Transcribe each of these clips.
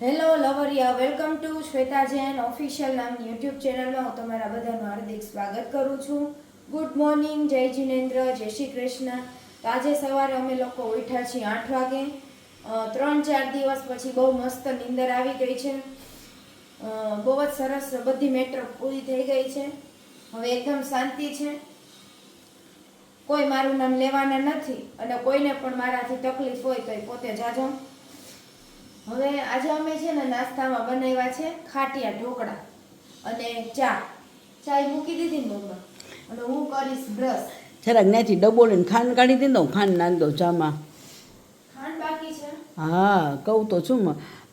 Hello લવરિયા welcome to Shweta Jain official નામની YouTube ચેનલમાં હું તમારા બધાનું હાર્દિક સ્વાગત કરું છું. ગુડ મોર્નિંગ જય જિનેન્દ્ર. જય શ્રી કૃષ્ણ. તો આજે સવારે અમે લોકો ઉઠ્યા છીએ આઠ વાગે. ત્રણ ચાર દિવસ પછી બહુ મસ્ત નીંદર આવી ગઈ છે. બહુ જ સરસ બધી મેટર પૂરી થઈ ગઈ છે. હવે એકદમ શાંતિ છે. કોઈ મારું નામ લેવાના નથી અને કોઈને પણ મારાથી તકલીફ હોય તો એ પોતે જાજો. હવે આજે અમે છે ને નાસ્તામાં બનાવ્યા છે ખાટિયા ઢોકળા અને ચા. ચા ય મૂકી દીધી ને મમ્મા. અને હું કરીશ બ્રશ. જરાક ત્યાંથી ડબ્બો લઈને ખાંડ કાઢી દીધો ખાંડ નાખી દઉં ચામાં. ખાંડ બાકી છે. હા કહું તો છું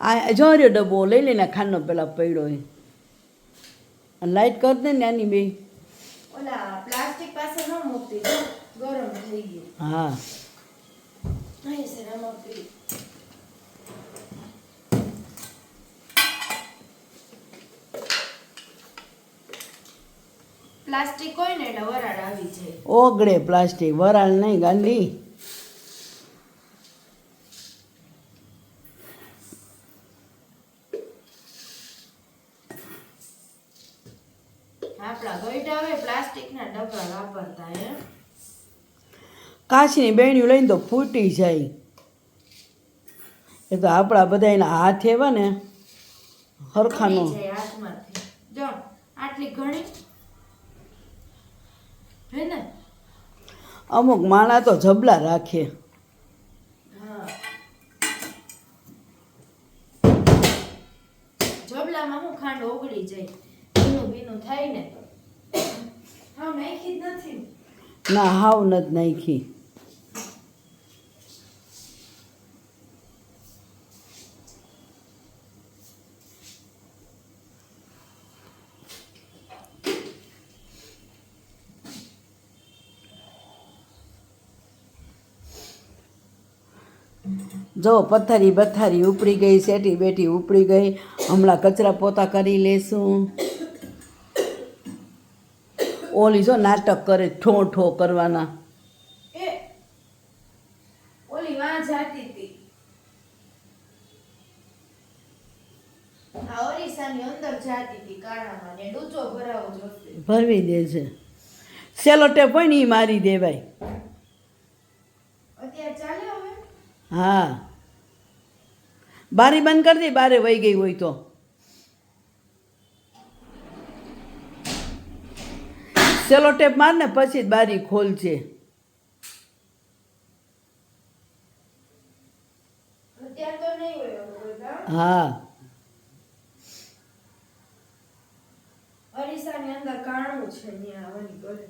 આ જો રહ્યો ડબ્બો લઈ લઈને ખાંડનો પેલા પડ્યો એ. અને કર કરી દે ને આની બે. ઓલા પ્લાસ્ટિક પાસે ન મૂકતી ગરમ થઈ ગયું. હા અહીં છે આમાં પી પ્લાસ્ટિક હોય ને એટલે વરાળ આવી જાય. ઓગળે પ્લાસ્ટિક વરાળ નહીં વાપરતા કાચની બેણીઓ લઈને તો ફૂટી જાય. એ તો આપણા બધા એના હાથ એવા ને હરખાનો. આટલી ઘણી હે ને અમુક માણા તો જબલા રાખે. હા. જબલામાં હું ખાંડ ઓગળી જાય. ભીનું ભીનું થાય ને. હા નાખી જ નથી. ના હાવ નથી નાખી. જો પથ્થરી બથારી ઉપડી ગઈ સેટી બેઠી ઉપડી ગઈ હમણાં કચરા પોતા કરી લેશું. ઓલી જો નાટક કરે ઠો ઠો કરવાના. ભરવી દે છે સેલો ટેપ હોય ને એ મારી દેવાય અત્યારે ચાલે હવે હા. બારી બંધ કરી દે બારે વહી ગઈ હોય તો. સેલો ટેપ માર ને પછી જ બારી ખોલશે. હા.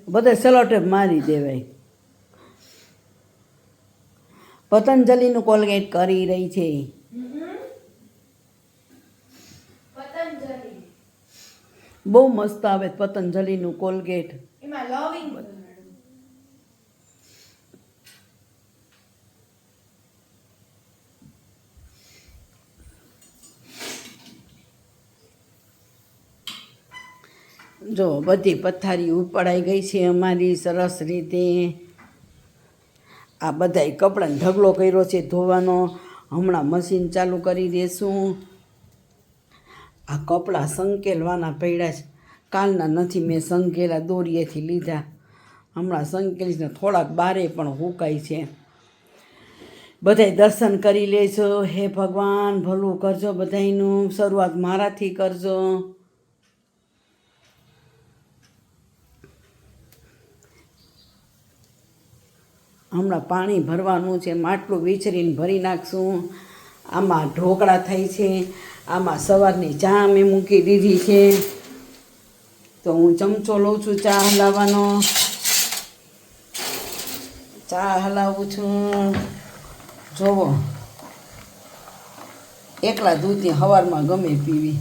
બધે સેલો ટેપ મારી દેવાય. પતંજલિનું કોલગેટ કરી રહી છે. બહુ મસ્ત આવે પતંજલિનું કોલગેટ. જો બધી પથારી ઉપડાઈ ગઈ છે અમારી સરસ રીતે. આ બધાય કપડાને ઢગલો કર્યો છે ધોવાનો. હમણાં મશીન ચાલુ કરી દેશું. આ કપડાં સંકેલવાના પડ્યા છે. કાલના નથી મેં સંકેલા દોરીએથી લીધા. હમણાં સંકેલીને થોડાક બારે પણ હુકાય છે. બધાય દર્શન કરી લેજો. હે ભગવાન, ભલું કરજો બધાયનું. શરૂઆત મારાથી કરજો. હમણાં પાણી ભરવાનું છે માટલું વિચરીને ભરી નાખશું. આમાં ઢોકળા થાય છે, આમાં સવારની ચા મેં મૂકી દીધી છે. તો હું ચમચો લઉં છું ચા હલાવવાનો. ચા હલાવું છું. જોવો. એકલા દૂધની સવારમાં ગમે પીવી.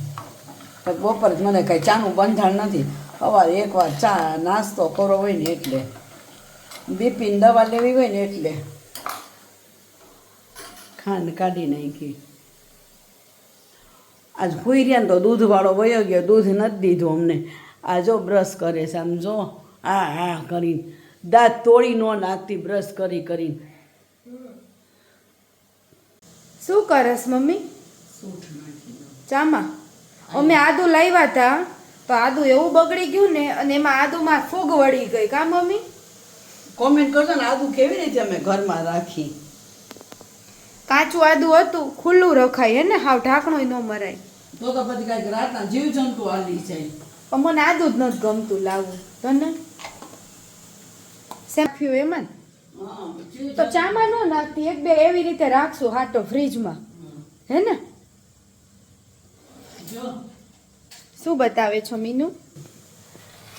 બપોર મને કાંઈ ચાનું બંધાણ નથી. સવારે એકવાર ચા નાસ્તો કરો હોય ને એટલે. બીપીની દવા લેવી હોય ને એટલે. ખાંડ કાઢી નાખી. આજ ભૂઈ રહ્યા ને તો દૂધવાળો વયો ગયો દૂધ નથી દીધું અમને. આ જો બ્રશ કરે છે આમ જો આ હા કરીને. દાંત તોડી ન નાખતી બ્રશ કરી કરીને. શું કરસ મમ્મી? ચામાં? અમે આદુ લાવ્યા હતા તો આદુ એવું બગડી ગયું ને અને એમાં આદુમાં ફૂગ વળી ગઈ. કા મમ્મી? કોમેન્ટ કરજો ને આદુ કેવી રીતે અમે ઘરમાં રાખી? કાચું આદુ હતું ખુલ્લું રખાય હે ને? હાવ ઢાંકણું ન મરાય. તો તો પછી કાંઈક રાતના જીવજંતુ આલી જાય. પણ મને આદુ જ નથી ગમતું લાવવું તને? સેફ્યું એમાં ને? તો ચામાં ન નાખતી એક બે એવી રીતે રાખશું હાટો ફ્રીજમાં. હે ને? શું બતાવે છો મીનુ?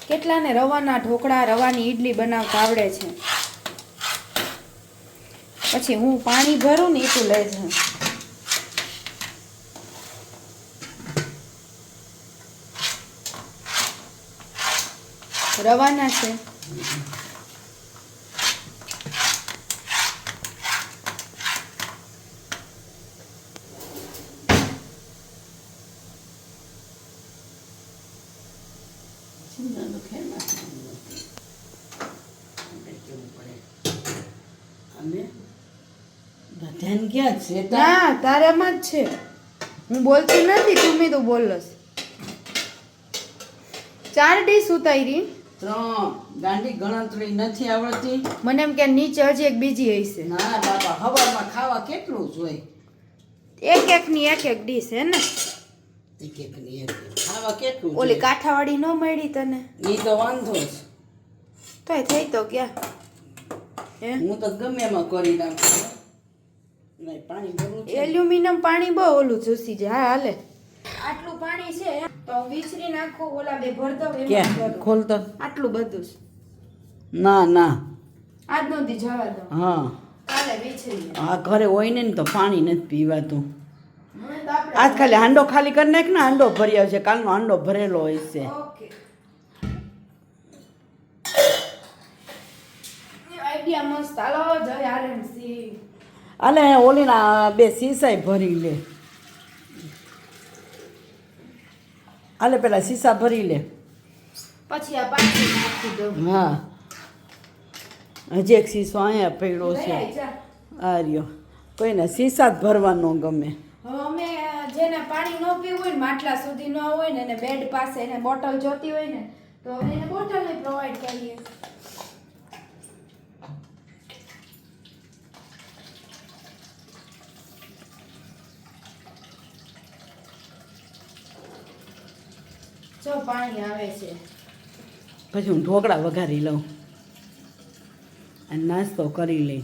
કેટલાને રવાના ઢોકળા, રવાની ઈડલી બનાવતા આવડે છે? પછી હું પાણી ભરું ને એટલું લઈ જાઉં. રવાના છે ચિંતાનું ખેર નાખવાનું નથી. આપણે કેવું પડે અને ધ્યાન ક્યાં છે? ના તારામાં જ છે. હું બોલતી નથી તું મી તો બોલસ. ચાર ડીશ ઉતારી ત્રણ. ગાંડી ગણતરી નથી આવડતી. મને એમ કે નીચે હજી એક બીજી હશે. ના બાપા હવામાં ખાવા કેટલું જોઈ એક એક ની એક એક ડીશ હે ને? એક એક ની એક. ખાવા કેટલું ઓલી કાઠાવાડી ન મળી તને? ઈ તો વાંધો જ. તોય થઈ તો ગયા હે? હું તો ગમે એમાં કરી નાખું. છે એલ્યુમિનિયમ પાણી બહુ ઓલું ચૂસી જાય હા હાલે. આટલું પાણી છે તો વિચરી નાખો ઓલા બે ભરતો એમાં ક્યાં? ભરું. ખોલ તો આટલું બધું ના ના. આજ નોંધી જવા દો. હા. કાલે વિચરી આ ઘરે હોય ને ને તો પાણી નથી પીવાતું. આજ ખાલી હાંડો ખાલી કરી નાખ ને હાંડો ભરી આવશે કાલનો હાંડો ભરેલો હોય છે. ઓકે. આઈડિયા મસ્ત. હાલો જય આરએમસી. અલે ઓલીના બે સીસાય ભરી લે. આલે પેલા સીસા ભરી લે. પછી આ પાછી નાખી દઉં. હા. હજી એક સીસો અહીંયા પડ્યો છે. આ રહ્યો. કોઈને સીસા જ ભરવાનો ગમે. અમે જેને પાણી ન પીવું હોય ને માટલા સુધી ન હોય ને એને બેડ પાસે એને બોટલ જોતી હોય ને તો અમે એને બોટલ પ્રોવાઈડ કરીએ. જો પાણી આવે છે. પછી હું ઢોકળા વઘારી લઉં. અને નાસ્તો કરી લઈ.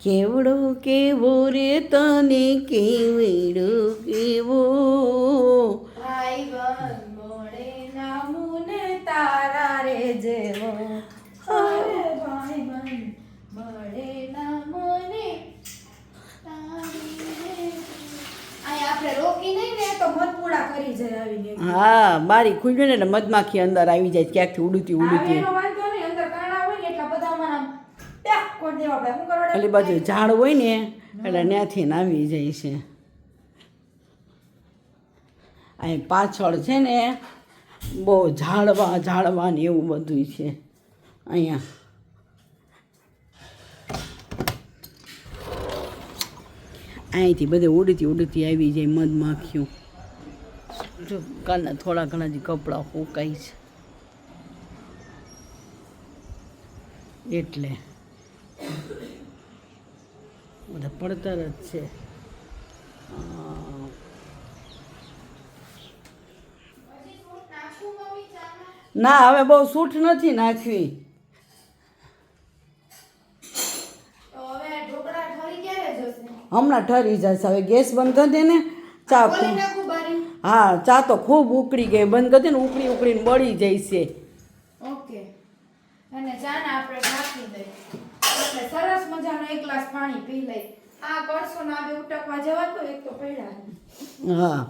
કેવડો કેવો રે તને કેવડો કેવો? ભાઈ બન મળે નામુને તારા રે જેવો અરે ભાઈ બન મળે નામુને તારી રે અહીં આપણે રોકી નહીં ને તો મધપૂડા કરી જાય આવીને હા બારી ખુલ્યું ને એટલે મધમાખી અંદર આવી જાય ક્યાંકથી ઉડતી ઉડતી. એટલે બાજુ ઝાડ હોય ને એટલે ત્યાંથી ને આવી જાય છે. અહીં પાછળ છે ને બહુ ઝાડવા ઝાડવા ને એવું બધું છે. અહીંયા. અહીંથી બધે ઉડતી ઉડતી આવી જાય મધમાખીઓ. જો કાલના થોડા ઘણા જે કપડાં સુકાય છે એટલે બધા પડતર જ છે. ના હવે બહુ સૂટ નથી નાખવી. હમણાં ઠરી જશે હવે ગેસ બંધ કરી દે ને ચા હા ચા તો ખૂબ ઉકળી ગઈ. બંધ કરી ને ઉકળી ઉકળીને બળી જાય છે ઓકે. અને ચાને આપણે ઢાંકી દઈએ. એટલે સરસ મજાનો એક ગ્લાસ પાણી પી લઈ આ કરશો ને આ ઉટકવા જવા તો એક તો પડ્યા હા.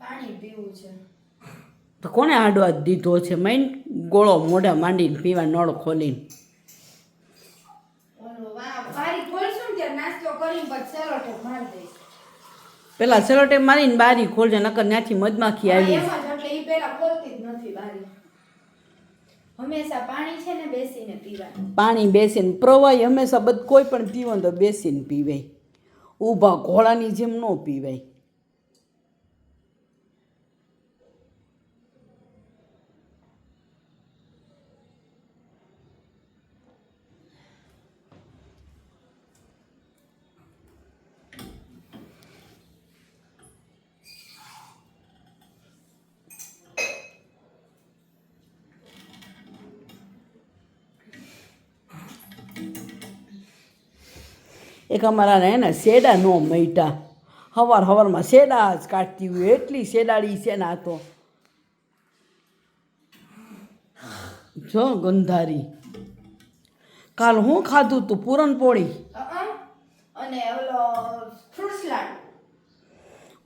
પાણી પીવું છે. તો કોને આડવા દીધો છે? માઇન ગોળો મોઢા માંડીને પીવા નળ ખોલીને. પછી સેલો ટેપ પેલા સેલોટે મારીને બારી ખોલજે નકર ત્યાંથી મધમાખી આવી એટલે એ પેલા ખોલતી જ નથી બારી. હંમેશા પાણી છે ને બેસીને પીવાનું. પાણી બેસીને પ્રવાહી હંમેશા બધ કોઈ પણ પીવો તો બેસીને પીવાય ઊભા ઘોડાની જેમ ન પીવાય. એક અમારા એને શેડા નો મૈટા હવાર હવારમાં શેડા જ કાઢતી હોય. એટલી શેડાળી છે ને તો. જો ગંધારી. કાલ હું ખાધું તું પૂરણપોળી. અને ઓલો ફ્રૂટ સલાડ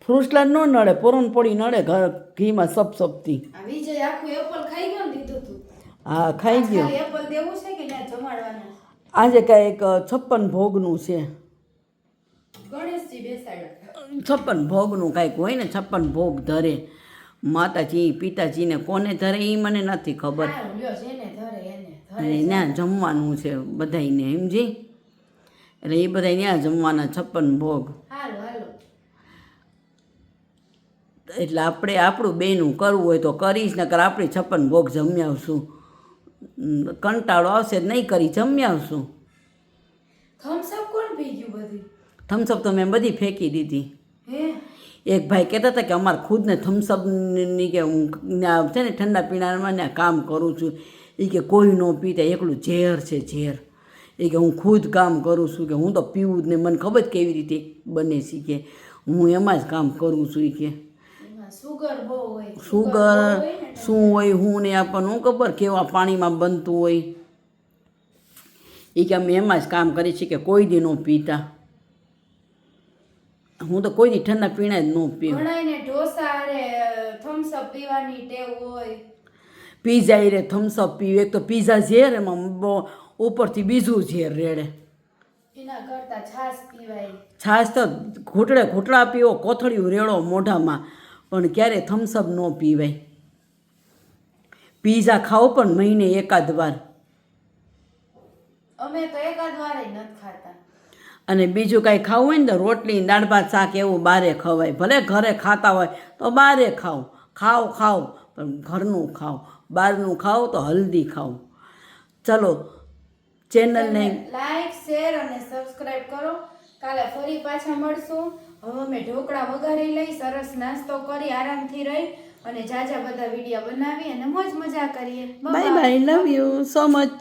ફ્રૂટલાડ ન નડે પૂરણપોળી નડે ઘર ઘીમાં સપ સપતી વિજય આખું એપલ ખાઈ ગયો ને દીધું તું? હા ખાઈ ગયો. એપલ દેવું છે કે જમાડવાના આજે કાંઈક છપ્પન ભોગનું છે. છપ્પન ભોગનું કાંઈક હોય ને છપ્પન ભોગ ધરે. માતાજી પિતાજીને કોને ધરે એ મને નથી ખબર. ત્યાં જમવાનું છે બધાયને સમજી? એટલે એ બધા ત્યાં જમવાના છપ્પન ભોગ. એટલે આપણે આપણું બેનું કરવું હોય તો કરીશ નકર આપણે છપ્પન ભોગ જમી આવશું. ઉમ, કંટાળો આવશે નહીં કરી જમી આવશું થમ્સઅપ કોણ પી ગયું બધી થમ્સઅપ તો મેં બધી ફેંકી દીધી. એક ભાઈ કહેતા હતા કે અમારે ખુદને થમ્સઅપની કે હું છે ને ઠંડા પીણામાં ને કામ કરું છું. એ કે કોઈ ન પીતા એકલું ઝેર છે ઝેર. એ કે હું ખુદ કામ કરું છું કે હું તો પીવું જ નહીં. મને ખબર જ કેવી રીતે બને છે કે હું એમાં જ કામ કરું છું એ કે. સુગર શું હોય હું ને આપણને હું ખબર કેવા પાણીમાં બનતું હોય? એ કે અમે એમાં જ કામ કરીએ છીએ કે કોઈ દી ન પીતા. હું તો કોઈ દી ઠંડા પીણા જ ન પીવું પીઝા રે થમ્સઅપ પીવે. એક તો પીઝા ઝેર એમાં ઉપરથી બીજું ઝેર રેડે. છાશ તો ઘૂંટડે ઘૂંટડા પીવો કોથળિયું રેડો મોઢામાં. પણ ક્યારે થમ્સઅપ ન પીવાય. પીઝા ખાઓ પણ મહિને એકાદ વાર. અમે તો એકાદ વાર નથી ખાતા. અને બીજું કાંઈ ખાવું હોય ને તો રોટલી દાળ ભાત શાક એવું બારે ખવાય. ભલે ઘરે ખાતા હોય તો બારે ખાઓ. ખાઓ ખાઓ પણ ઘરનું ખાઓ. બહારનું ખાઓ તો હલ્દી ખાઓ. ચલો ચેનલને લાઈક શેર અને સબસ્ક્રાઈબ કરો. કાલે ફરી પાછા મળશું. હવે અમે ઢોકળા વઘારી લઈ, સરસ નાસ્તો કરી, આરામથી રહી અને જાજા બધા વીડિયો બનાવી અને મોજ મજા કરીએ. Bye bye love you so much